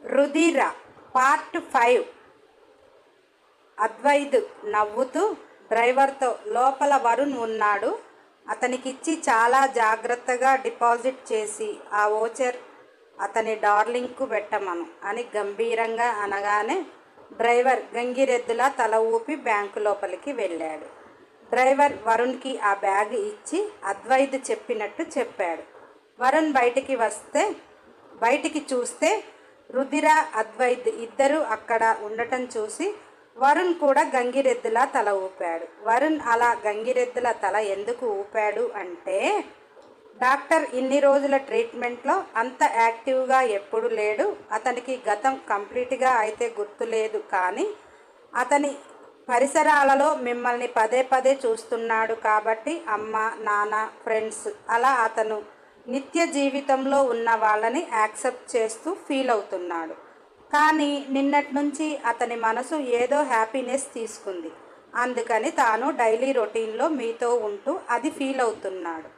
రుధిర part five అద్వైద్ నవ్వుతూ డ్రైవర్తో లోపల వరుణ్ ఉన్నాడు. అతనికిచ్చి చాలా జాగ్రత్తగా డిపాజిట్ చేసి ఆ ఓచర్ అతని డార్లింగ్కు పెట్టమను అని గంభీరంగా అనగానే డ్రైవర్ గంగిరెద్దులా తల ఊపి బ్యాంకు లోపలికి వెళ్ళాడు. డ్రైవర్ వరుణ్కి ఆ బ్యాగ్ ఇచ్చి అద్వైద్ చెప్పినట్టు చెప్పాడు. వరుణ్ బయటికి వస్తే బయటికి చూస్తే రుధిర అద్వైత్ ఇద్దరు అక్కడ ఉండటం చూసి వరుణ్ కూడా గంగిరెద్దులా తల ఊపాడు. వరుణ్ అలా గంగిరెద్దుల తల ఎందుకు ఊపాడు అంటే డాక్టర్ ఇన్ని రోజుల ట్రీట్మెంట్లో అంత యాక్టివ్గా ఎప్పుడు లేడు. అతనికి గతం కంప్లీట్గా అయితే గుర్తులేదు కానీ అతని పరిసరాలలో మిమ్మల్ని పదే పదే చూస్తున్నాడు కాబట్టి అమ్మ నాన్న ఫ్రెండ్స్ అలా అతను నిత్య జీవితంలో ఉన్న వాళ్ళని యాక్సెప్ట్ చేస్తూ ఫీల్ అవుతున్నాడు. కానీ నిన్నటి నుంచి అతని మనసు ఏదో హ్యాపీనెస్ తీసుకుంది. అందుకని తాను డైలీ రొటీన్లో మీతో ఉంటూ అది ఫీల్ అవుతున్నాడు.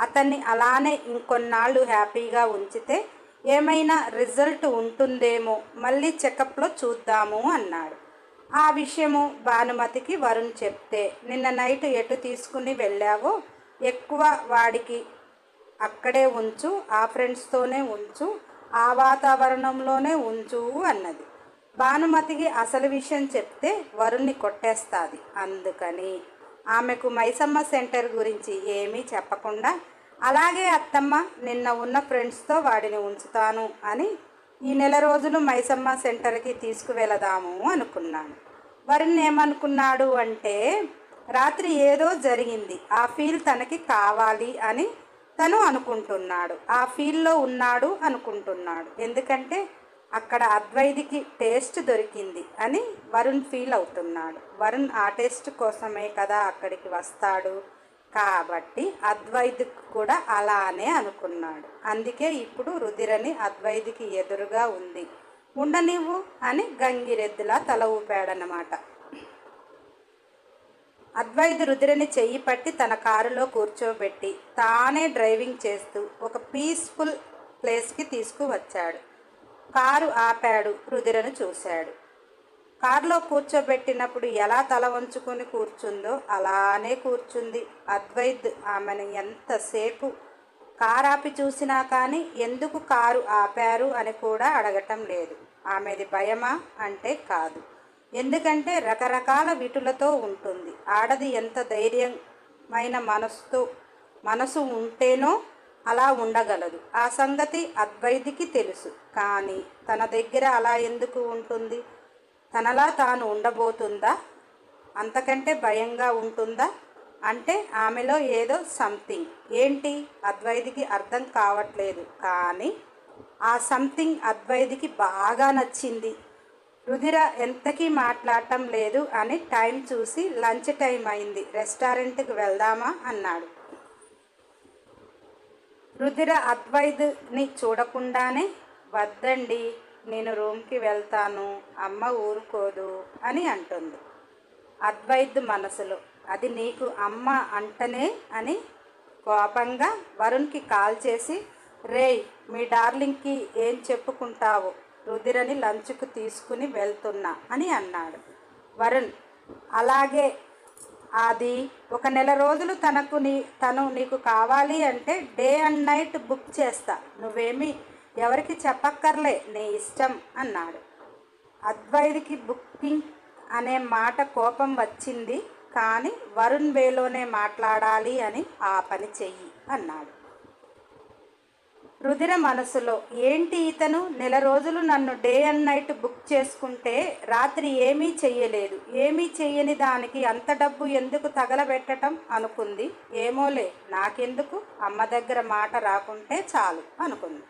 అతన్ని అలానే ఇంకొన్నాళ్ళు హ్యాపీగా ఉంచితే ఏమైనా రిజల్ట్ ఉంటుందేమో మళ్ళీ చెకప్లో చూద్దాము అన్నాడు. ఆ విషయము భానుమతికి వరుణ్ చెప్తే నిన్న నైట్ ఎటు తీసుకుని వెళ్ళావో? ఎక్కువ వాడికి అక్కడే ఉంచు ఆ ఫ్రెండ్స్తోనే ఉంచు ఆ వాతావరణంలోనే ఉంచు అన్నది. భానుమతికి అసలు విషయం చెప్తే వరుణ్ణి కొట్టేస్తుంది. అందుకని ఆమెకు మైసమ్మ సెంటర్ గురించి ఏమీ చెప్పకుండా అలాగే అత్తమ్మ నిన్న ఉన్న ఫ్రెండ్స్తో వాడిని ఉంచుతాను అని ఈ నెల రోజులు మైసమ్మ సెంటర్కి తీసుకువెళదాము అనుకున్నాను. వరుణ్ ఏమనుకున్నాడు అంటే రాత్రి ఏదో జరిగింది ఆ ఫీల్ తనకి కావాలి అని తను అనుకుంటున్నాడు. ఆ ఫీల్లో ఉన్నాడు అనుకుంటున్నాడు. ఎందుకంటే అక్కడ అద్వైతికి టేస్ట్ దొరికింది అని వరుణ్ ఫీల్ అవుతున్నాడు. వరుణ్ ఆ టేస్ట్ కోసమే కదా అక్కడికి వస్తాడు. కాబట్టి అద్వైతికి కూడా అలానే అనుకున్నాడు. అందుకే ఇప్పుడు రుధిరని అద్వైతికి ఎదురుగా ఉంది. ఉండనివ్వు అని గంగిరెద్దులా తల ఊపాడనమాట అద్వైద్ రుద్రని చెయ్యి పట్టి తన కారులో కూర్చోబెట్టి తానే డ్రైవింగ్ చేస్తూ ఒక పీస్ఫుల్ ప్లేస్కి తీసుకువచ్చాడు. కారు ఆపాడు రుధిరను చూశాడు. కారులో కూర్చోబెట్టినప్పుడు ఎలా తల వంచుకొని కూర్చుందో అలానే కూర్చుంది. అద్వైద్ ఆమెను ఎంతసేపు కారు ఆపి చూసినా కానీ ఎందుకు కారు ఆపారు అని కూడా అడగటం లేదు. ఆమెది భయమా? అంటే కాదు. ఎందుకంటే రకరకాల విటులతో ఉంటుంది. ఆడది ఎంత ధైర్యమైన మనసుతో మనసు ఉంటేనో అలా ఉండగలదు. ఆ సంగతి అద్వైతికి తెలుసు. కానీ తన దగ్గర అలా ఎందుకు ఉంటుంది? తనలా తాను ఉండబోతుందా? అంతకంటే భయంగా ఉంటుందా? అంటే ఆమెలో ఏదో సంథింగ్. ఏంటి? అద్వైతికి అర్థం కావట్లేదు. కానీ ఆ సంథింగ్ అద్వైతికి బాగా నచ్చింది. రుధిర ఎంతకీ మాట్లాడటం లేదు అని టైం చూసి లంచ్ టైం అయింది. రెస్టారెంట్కి వెళ్దామా? అన్నాడు. రుధిర అద్వైద్ని చూడకుండానే వద్దండి నేను రూమ్కి వెళ్తాను అమ్మ ఊరుకోదు అని అంటుంది. అద్వైద్ మనసులో అది నీకు అమ్మ అంటనే అని కోపంగా వరుణ్కి కాల్ చేసి రేయ్ మీ డార్లింగ్కి ఏం చెప్పుకుంటావు? రుధిరని లంచ్కు తీసుకుని వెళ్తున్నా అని అన్నాడు. వరుణ్ అలాగే అది ఒక నెల రోజులు తనకు నీ తను నీకు కావాలి అంటే డే అండ్ నైట్ బుక్ చేస్తా. నువ్వేమి ఎవరికి చెప్పక్కర్లే నీ ఇష్టం అన్నాడు. అద్వైదికి బుకింగ్ అనే మాట కోపం వచ్చింది కానీ వరుణ్ వేలోనే మాట్లాడాలి అని ఆ పని చెయ్యి అన్నాడు. రుధిర మనసులో ఏంటి ఇతను? నెల రోజులు నన్ను డే అండ్ నైట్ బుక్ చేసుకుంటే రాత్రి ఏమీ చెయ్యలేదు. ఏమీ చెయ్యని దానికి అంత డబ్బు ఎందుకు తగలబెట్టడం అనుకుంది. ఏమోలే నాకెందుకు? అమ్మ దగ్గర మాట రాకుంటే చాలు అనుకుంది.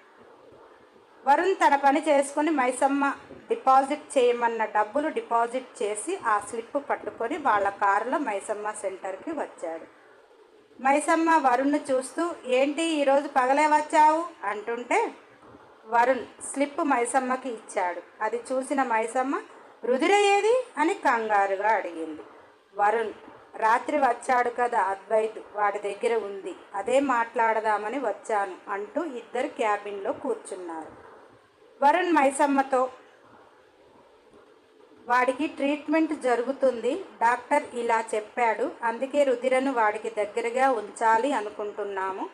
వరుణ్ తన పని చేసుకుని మైసమ్మ డిపాజిట్ చేయమన్న డబ్బులు డిపాజిట్ చేసి ఆ స్లిప్ పట్టుకొని వాళ్ళ కారులో మైసమ్మ సెంటర్కి వచ్చాడు. మైసమ్మ వరుణ్ను చూస్తూ ఏంటి ఈరోజు పగలే వచ్చావు? అంటుంటే వరుణ్ స్లిప్ మైసమ్మకి ఇచ్చాడు. అది చూసిన మైసమ్మ రుధిర ఏది? అని కంగారుగా అడిగింది. వరుణ్ రాత్రి వచ్చాడు కదా అద్వైత్ వాడి దగ్గర ఉంది. అదే మాట్లాడదామని వచ్చాను అంటూ ఇద్దరు క్యాబిన్లో కూర్చున్నారు. వరుణ్ మైసమ్మతో వాడికి ట్రీట్మెంట్ జరుగుతుంది. డాక్టర్ ఇలా చెప్పాడు. అందుకే రుధిరను వాడికి దగ్గరగా ఉంచాలి అనుకుంటున్నాము.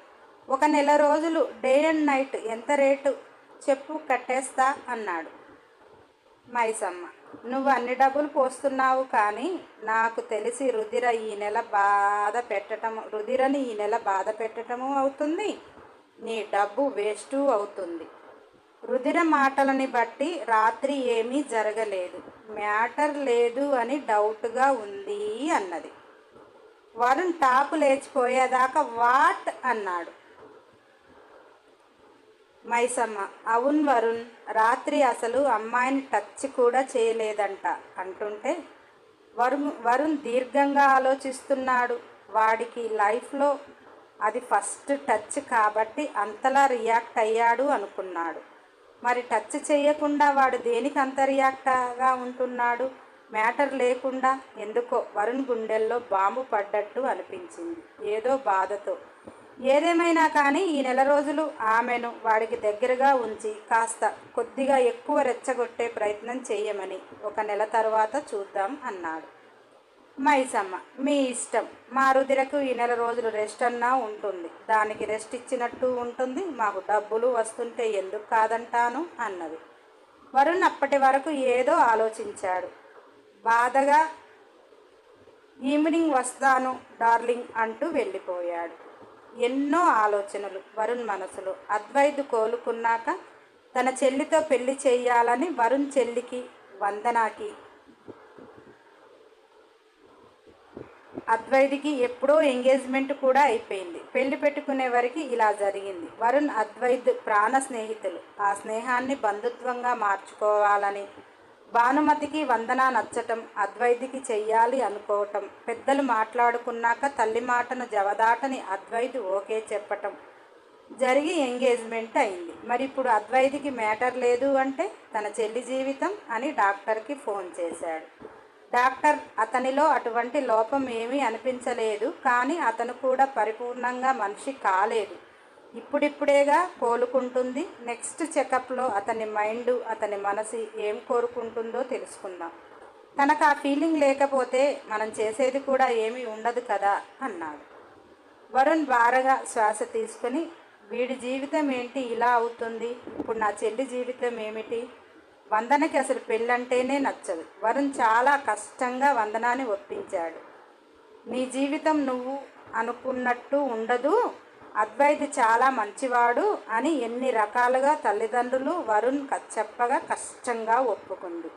ఒక నెల రోజులు డే అండ్ నైట్ ఎంత రేటు చెప్పు కట్టేస్తా అన్నాడు. మైసమ్మ నువ్వు అన్ని డబ్బులు పోస్తున్నావు కానీ నాకు తెలిసి రుధిర ఈ నెల బాధ పెట్టటము రుధిరని ఈ నెల బాధ పెట్టటము అవుతుంది. నీ డబ్బు వేస్టు అవుతుంది. రుదిర మాటలని బట్టి రాత్రి ఏమీ జరగలేదు. మ్యాటర్ లేదు అని డౌట్గా ఉంది అన్నది. వరుణ్ టాపు లేచిపోయేదాకా వాట్ అన్నాడు. మైసమ్మ అవును వరుణ్ రాత్రి అసలు అమ్మాయిని టచ్ కూడా చేయలేదంట అంటుంటే వరుణ్ వరుణ్ దీర్ఘంగా ఆలోచిస్తున్నాడు. వాడికి లైఫ్లో అది ఫస్ట్ టచ్ కాబట్టి అంతలా రియాక్ట్ అయ్యాడు అనుకున్నాడు. మరి టచ్ చేయకుండా వాడు దేనికి అంతర్యాక్తగా ఉంటున్నాడు? మ్యాటర్ లేకుండా ఎందుకో వరుణ్ గుండెల్లో బాంబు పడ్డట్టు అనిపించింది ఏదో బాధతో. ఏదేమైనా కానీ ఈ నెల రోజులు ఆమెను వాడికి దగ్గరగా ఉంచి కాస్త కొద్దిగా ఎక్కువ రెచ్చగొట్టే ప్రయత్నం చేయమని ఒక నెల తర్వాత చూద్దాం అన్నాడు. మైసమ్మ మీ ఇష్టం. మా రుదిరకు ఈ నెల రోజులు రెస్ట్ అన్నా ఉంటుంది. దానికి రెస్ట్ ఇచ్చినట్టు ఉంటుంది. మాకు డబ్బులు వస్తుంటే ఎందుకు కాదంటాను? అన్నది. వరుణ్ అప్పటి వరకు ఏదో ఆలోచించాడు. బాధగా ఈవినింగ్ వస్తాను డార్లింగ్ అంటూ వెళ్ళిపోయాడు. ఎన్నో ఆలోచనలు వరుణ్ మనసులో. అద్వైత్ కోలుకున్నాక తన చెల్లితో పెళ్ళి చేయాలని వరుణ్ చెల్లికి వందనాకి అద్వైతికి ఎప్పుడో ఎంగేజ్మెంట్ కూడా అయిపోయింది. పెళ్ళి పెట్టుకునే వరకు ఇలా జరిగింది. వరుణ్ అద్వైత్ ప్రాణ స్నేహితులు. ఆ స్నేహాన్ని బంధుత్వంగా మార్చుకోవాలని భానుమతికి వందన నచ్చటం అద్వైతికి చెయ్యాలి అనుకోవటం పెద్దలు మాట్లాడుకున్నాక తల్లి మాటను జవదాటని అద్వైత్ ఓకే చెప్పటం జరిగి ఎంగేజ్మెంట్ అయింది. మరి ఇప్పుడు అద్వైతికి మ్యాటర్ లేదు అంటే తన చెల్లి జీవితం అని డాక్టర్కి ఫోన్ చేశాడు. డాక్టర్ అతనిలో అటువంటి లోపం ఏమీ అనిపించలేదు కానీ అతను కూడా పరిపూర్ణంగా మనిషి కాలేదు. ఇప్పుడిప్పుడేగా కోలుకుంటుంది. నెక్స్ట్ చెకప్లో అతని మైండ్ అతని మనసు ఏం కోరుకుంటుందో తెలుసుకుందాం. తనకు ఆ ఫీలింగ్ లేకపోతే మనం చేసేది కూడా ఏమీ ఉండదు కదా అన్నాడు. వరుణ్ బారగా శ్వాస తీసుకుని వీడి జీవితం ఏంటి ఇలా అవుతుంది? ఇప్పుడు నా చెల్లి జీవితం ఏమిటి? వందనకి అసలు పెళ్ళంటేనే నచ్చదు. వరుణ్ చాలా కష్టంగా వందనాన్ని ఒప్పించాడు. నీ జీవితం నువ్వు అనుకున్నట్టు ఉండదు. అద్వైత్ చాలా మంచివాడు అని ఎన్ని రకాలుగా తల్లిదండ్రులు వరుణ్ చెప్పగా కష్టంగా ఒప్పుకుంది.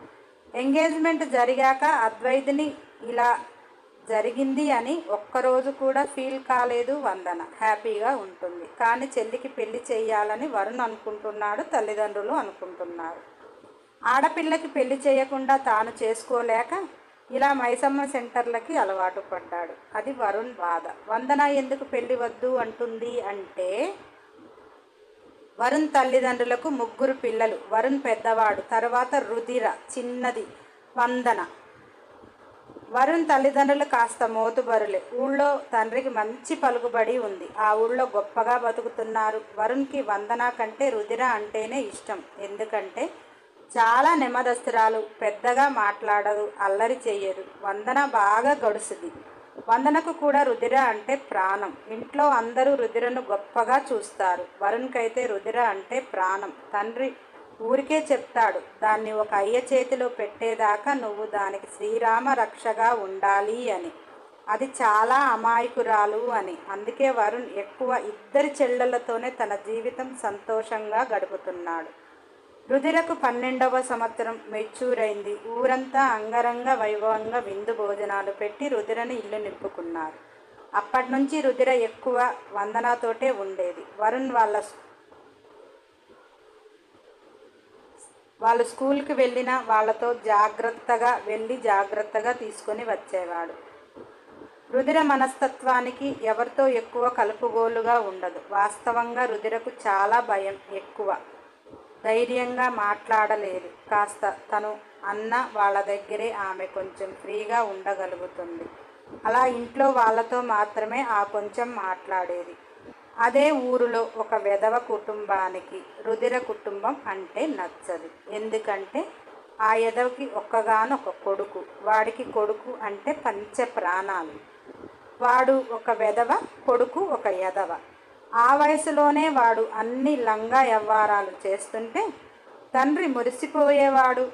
ఎంగేజ్మెంట్ జరిగాక అద్వైత్ని ఇలా జరిగింది అని ఒక్కరోజు కూడా ఫీల్ కాలేదు వందన. హ్యాపీగా ఉంటుంది. కానీ చెల్లికి పెళ్ళి చేయాలని వరుణ్ అనుకుంటున్నాడు తల్లిదండ్రులు అనుకుంటున్నారు. ఆడపిల్లకి పెళ్ళి చేయకుండా తాను చేసుకోలేక ఇలా మైసమ్మ సెంటర్లకి అలవాటు పడ్డాడు. అది వరుణ్ బాధ. వందన ఎందుకు పెళ్ళి వద్దు అంటుంది అంటే వరుణ్ తల్లిదండ్రులకు ముగ్గురు పిల్లలు. వరుణ్ పెద్దవాడు. తర్వాత రుధిర. చిన్నది. వందన. వరుణ్ తల్లిదండ్రులు కాస్త మోతుబరులే. ఊళ్ళో తండ్రికి మంచి పలుకుబడి ఉంది. ఆ ఊళ్ళో గొప్పగా బతుకుతున్నారు. వరుణ్కి వందన కంటే రుధిర అంటేనే ఇష్టం. ఎందుకంటే చాలా నెమ్మదస్తురాలు పెద్దగా మాట్లాడదు అల్లరి చేయదు వందన బాగా గడుసుది. వందనకు కూడా రుదిర అంటే ప్రాణం. ఇంట్లో అందరూ రుదిరను గొప్పగా చూస్తారు. వరుణ్కైతే రుధిర అంటే ప్రాణం. తండ్రి ఊరికే చెప్తాడు దాన్ని ఒక అయ్య చేతిలో పెట్టేదాకా నువ్వు దానికి శ్రీరామ రక్షగా ఉండాలి అని. అది చాలా అమాయకురాలు అని. అందుకే వరుణ్ ఎక్కువ ఇద్దరి చెల్లెలతోనే తన జీవితం సంతోషంగా గడుపుతున్నాడు. రుధిరకు పన్నెండవ సంవత్సరం మెచ్యూర్ అయింది ఊరంతా అంగరంగ వైభవంగా విందు భోజనాలు పెట్టి రుధిరని ఇల్లు నింపుకున్నారు. అప్పటి నుంచి రుధిర ఎక్కువ వందనాతోటే ఉండేది. వరుణ్ వాళ్ళ వాళ్ళు స్కూల్కి వెళ్ళిన వాళ్ళతో జాగ్రత్తగా వెళ్ళి జాగ్రత్తగా తీసుకొని వచ్చేవాడు. రుధిర మనస్తత్వానికి ఎవరితో ఎక్కువ కలుపుగోలుగా ఉండదు. వాస్తవంగా రుధిరకు చాలా భయం ఎక్కువ. ధైర్యంగా మాట్లాడలేదు. కాస్త తను అన్న వాళ్ళ దగ్గరే ఆమె కొంచెం ఫ్రీగా ఉండగలుగుతుంది. అలా ఇంట్లో వాళ్ళతో మాత్రమే ఆ కొంచెం మాట్లాడేది. అదే ఊరిలో ఒక వెధవ కుటుంబానికి రుధిర కుటుంబం అంటే నచ్చదు. ఎందుకంటే ఆ ఎదవకి ఒక్కగానొక కొడుకు వాడికి కొడుకు అంటే పంచ ప్రాణాలు వాడు ఒక వెధవ కొడుకు ఒక ఎదవ ఆ వయసులోనే వాడు అన్ని లంగా వ్యవహారాలు చేస్తుంటే తండ్రి మురిసిపోయేవాడు.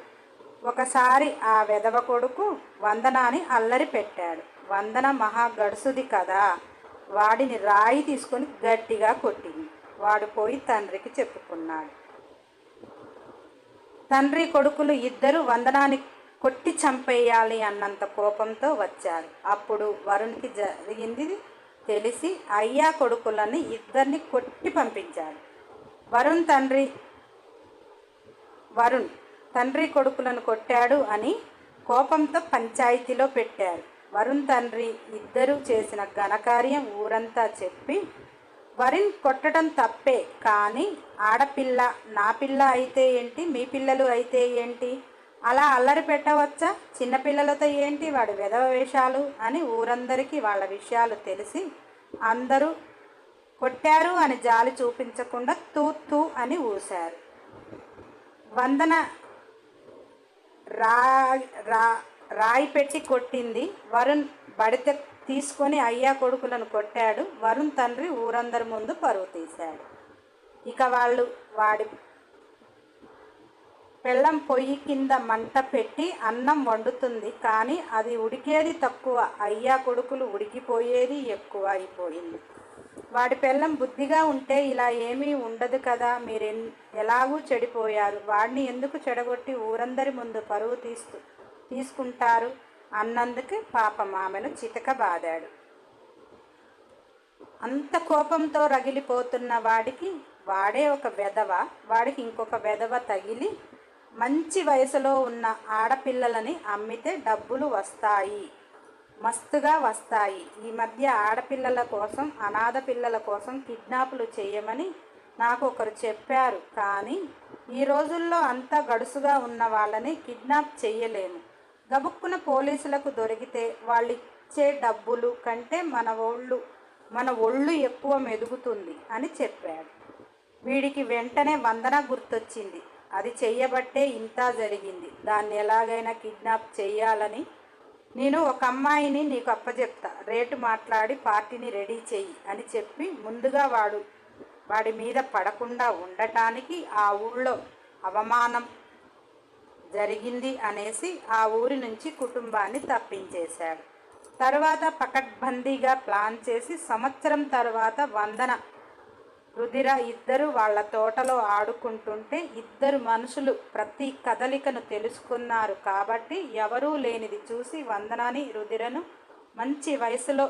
ఒకసారి ఆ వెధవ కొడుకు వందనాని అల్లరి పెట్టాడు. వందన మహా గడుసుది కదా వాడిని రాయి తీసుకొని గట్టిగా కొట్టింది. వాడు పోయి తండ్రికి చెప్పుకున్నాడు. తండ్రి కొడుకులు ఇద్దరు వందనాన్ని కొట్టి చంపేయాలి అన్నంత కోపంతో వచ్చారు. అప్పుడు వరుణ్కి జరిగింది తెలిసి అయ్యా కొడుకులని ఇద్దరిని కొట్టి పంపించాడు. వరుణ్ తండ్రి వరుణ్ తండ్రి కొడుకులను కొట్టాడు అని కోపంతో పంచాయతీలో పెట్టారు. వరుణ్ తండ్రి ఇద్దరూ చేసిన ఘనకార్యం ఊరంతా చెప్పి వరుణ్ కొట్టడం తప్పే కానీ ఆడపిల్ల నా పిల్ల అయితే ఏంటి మీ పిల్లలు అయితే ఏంటి? అలా అల్లరి పెట్టవచ్చా? చిన్నపిల్లలతో ఏంటి వాడి విధవ వేషాలు అని ఊరందరికీ వాళ్ళ విషయాలు తెలిసి అందరూ కొట్టారు అని జాలి చూపించకుండా తూ తూ అని ఊశారు. వందన రా రా రాయి పెట్టి కొట్టింది. వరుణ్ బడిత తీసుకొని అయ్యా కొడుకులను కొట్టాడు. వరుణ్ తండ్రి ఊరందరి ముందు పరువు తీశాడు. ఇక వాళ్ళు వాడి పెళ్ళం పొయ్యి కింద మంట పెట్టి అన్నం వండుతుంది. కానీ అది ఉడికేది తక్కువ. అయ్యా కొడుకులు ఉడికిపోయేది ఎక్కువ అయిపోయింది. వాడి పెళ్ళం బుద్ధిగా ఉంటే ఇలా ఏమీ ఉండదు కదా. మీరు ఎలాగూ చెడిపోయారు. వాడిని ఎందుకు చెడగొట్టి ఊరందరి ముందు పరువు తీస్తూ తీసుకుంటారు? అన్నందుకు పాపం ఆమెను చితక బాదాడు. అంత కోపంతో రగిలిపోతున్న వాడికి వాడే ఒక వెధవ వాడికి ఇంకొక వెధవ తగిలి మంచి వయసులో ఉన్న ఆడపిల్లలని అమ్మితే డబ్బులు వస్తాయి. మస్తుగా వస్తాయి. ఈ మధ్య ఆడపిల్లల కోసం అనాథ పిల్లల కోసం కిడ్నాపులు చేయమని నాకు ఒకరు చెప్పారు. కానీ ఈ రోజుల్లో అంతా గడుసుగా ఉన్న వాళ్ళని కిడ్నాప్ చేయలేము గబుక్కున పోలీసులకు దొరికితే వాళ్ళు ఇచ్చే డబ్బులు కంటే మన ఒళ్ళు మన ఒళ్ళు ఎక్కువ మెదుగుతుంది అని చెప్పాడు. వీడికి వెంటనే వందన గుర్తొచ్చింది. అది చెయ్యబట్టే ఇంత జరిగింది. దాన్ని ఎలాగైనా కిడ్నాప్ చేయాలని నేను ఒక అమ్మాయిని నీకు అప్పచెప్తా రేటు మాట్లాడి పార్టీని రెడీ చెయ్యి అని చెప్పి ముందుగా వాడు వాడి మీద పడకుండా ఉండటానికి ఆ ఊళ్ళో అవమానం జరిగింది అనేసి ఆ ఊరి నుంచి కుటుంబాన్ని తప్పించేశాడు. తర్వాత పకడ్బందీగా ప్లాన్ చేసి సంవత్సరం తర్వాత వందన రుధిర ఇద్దరు వాళ్ళ తోటలో ఆడుకుంటుంటే ఇద్దరు మనుషులు ప్రతి కదలికను తెలుసుకున్నారు కాబట్టి ఎవరూ లేనిది చూసి వందనాని రుధిరను మంచి వయసులో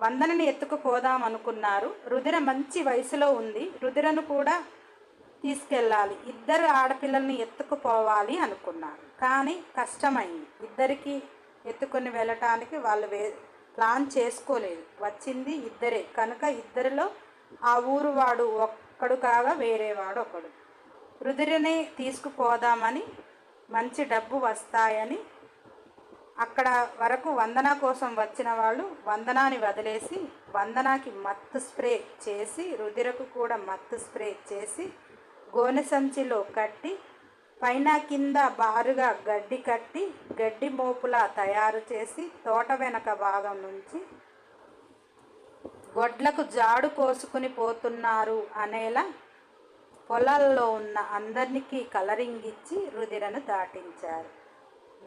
వందనని ఎత్తుకుపోదాం అనుకున్నారు. రుధిర మంచి వయసులో ఉంది. రుధిరను కూడా తీసుకెళ్ళాలి. ఇద్దరు ఆడపిల్లల్ని ఎత్తుకుపోవాలి అనుకున్నారు. కానీ కష్టమైంది. ఇద్దరికి ఎత్తుకొని వెళ్ళటానికి వాళ్ళు వే ప్లాన్ చేసుకోలేదు. వచ్చింది ఇద్దరే. కనుక ఇద్దరిలో ఆ ఊరు వాడు ఒక్కడు కాగా వేరేవాడు ఒకడు. రుదిరిని తీసుకుపోదామని మంచి డబ్బు వస్తాయని అక్కడ వరకు వందన కోసం వచ్చిన వాళ్ళు వందనాన్ని వదిలేసి వందనాకి మత్తు స్ప్రే చేసి రుదిరకు కూడా మత్తు స్ప్రే చేసి గోనె సంచిలో కట్టి పైన కింద బారుగా గడ్డి కట్టి గడ్డి మోపులా తయారు చేసి తోట వెనక భాగం నుంచి గొడ్లకు జాడు కోసుకుని పోతున్నారు అనేలా పొలాల్లో ఉన్న అందరికీ కలరింగ్ ఇచ్చి రుదిరను దాటించారు.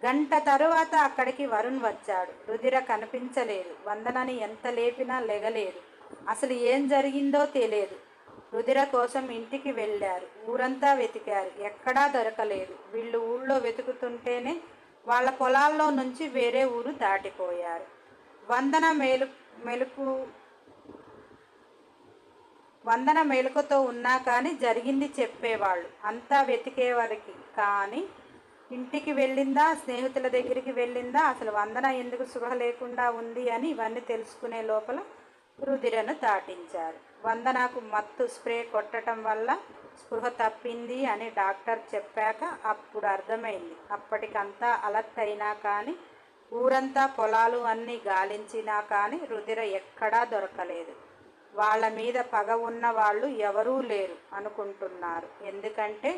గంట తరువాత అక్కడికి వరుణ్ వచ్చాడు. రుదిర కనిపించలేదు. వందనని ఎంత లేపినా లెగలేదు. అసలు ఏం జరిగిందో తెలియదు. రుదిర కోసం ఇంటికి వెళ్ళారు. ఊరంతా వెతికారు. ఎక్కడా దొరకలేదు. వీళ్ళు ఊళ్ళో వెతుకుతుంటేనే వాళ్ళ పొలాల్లో నుంచి వేరే ఊరు దాటిపోయారు. వందన మేలు మెలుపు వందన మెలుకతో ఉన్నా కానీ జరిగింది చెప్పేవాళ్ళు. అంతా వెతికేవారికి కానీ ఇంటికి వెళ్ళిందా స్నేహితుల దగ్గరికి వెళ్ళిందా అసలు వందన ఎందుకు శుభ లేకుండా ఉంది అని ఇవన్నీ తెలుసుకునే లోపల రుధిరను దాటించారు. వందనకు మత్తు స్ప్రే కొట్టడం వల్ల స్పృహ తప్పింది అని డాక్టర్ చెప్పాక అప్పుడు అర్థమైంది. అప్పటికంతా అలర్ట్ అయినా కానీ ఊరంతా పొలాలు అన్నీ గాలించినా కానీ రుధిర ఎక్కడా దొరకలేదు. వాళ్ళ మీద పగ ఉన్న వాళ్ళు ఎవరూ లేరు అనుకుంటున్నారు. ఎందుకంటే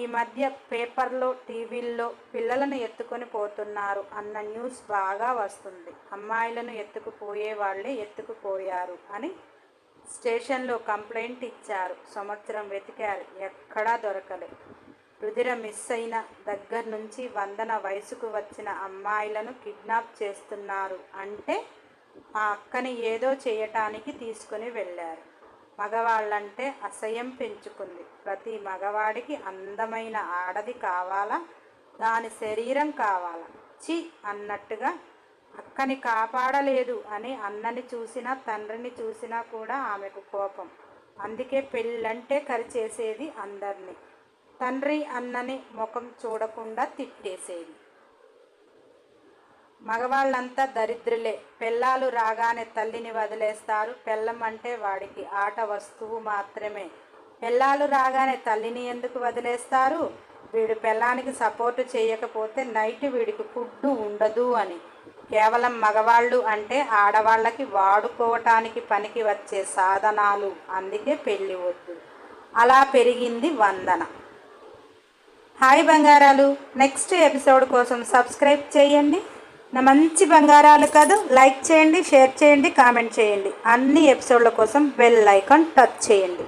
ఈ మధ్య పేపర్లో టీవీల్లో పిల్లలను ఎత్తుకొని పోతున్నారు అన్న న్యూస్ బాగా వస్తుంది. అమ్మాయిలను ఎత్తుకుపోయే వాళ్ళే ఎత్తుకుపోయారు అని స్టేషన్లో కంప్లైంట్ ఇచ్చారు. సంవత్సరం వెతికారు. ఎక్కడా దొరకలే రుధిర మిస్ అయిన దగ్గర నుంచి వందన వయసుకు వచ్చిన అమ్మాయిలను కిడ్నాప్ చేస్తున్నారు. అంటే మా అక్కని ఏదో చేయటానికి తీసుకుని వెళ్ళారు. మగవాళ్ళంటే అసహ్యం పెంచుకుంది. ప్రతి మగవాడికి అందమైన ఆడది కావాలా? దాని శరీరం కావాలా? చి అన్నట్టుగా అక్కని కాపాడలేదు అని అన్నని చూసినా తండ్రిని చూసినా కూడా ఆమెకు కోపం. అందుకే పెళ్ళంటే కరిచేసేది అందరినీ. తండ్రి అన్నని ముఖం చూడకుండా తిట్టేసేది. మగవాళ్ళంతా దరిద్రులే. పెళ్ళాలు రాగానే తల్లిని వదిలేస్తారు. పెళ్ళం అంటే వాడికి ఆట వస్తువు మాత్రమే. పెళ్ళాలు రాగానే తల్లిని ఎందుకు వదిలేస్తారు? వీడు పిల్లానికి సపోర్టు చేయకపోతే నైట్ వీడికి ఫుడ్ ఉండదు అని. కేవలం మగవాళ్ళు అంటే ఆడవాళ్ళకి వాడుకోవటానికి పనికి వచ్చే సాధనాలు. అందుకే పెళ్ళి వద్దు. అలా పెరిగింది వందన. హాయ్ బంగారాలు. నెక్స్ట్ ఎపిసోడ్ కోసం సబ్స్క్రైబ్ చేయండి. నా మంచి బంగారాలు కాదు లైక్ చేయండి షేర్ చేయండి కామెంట్ చేయండి. అన్ని ఎపిసోడ్ల కోసం బెల్ ఐకాన్ టచ్ చేయండి.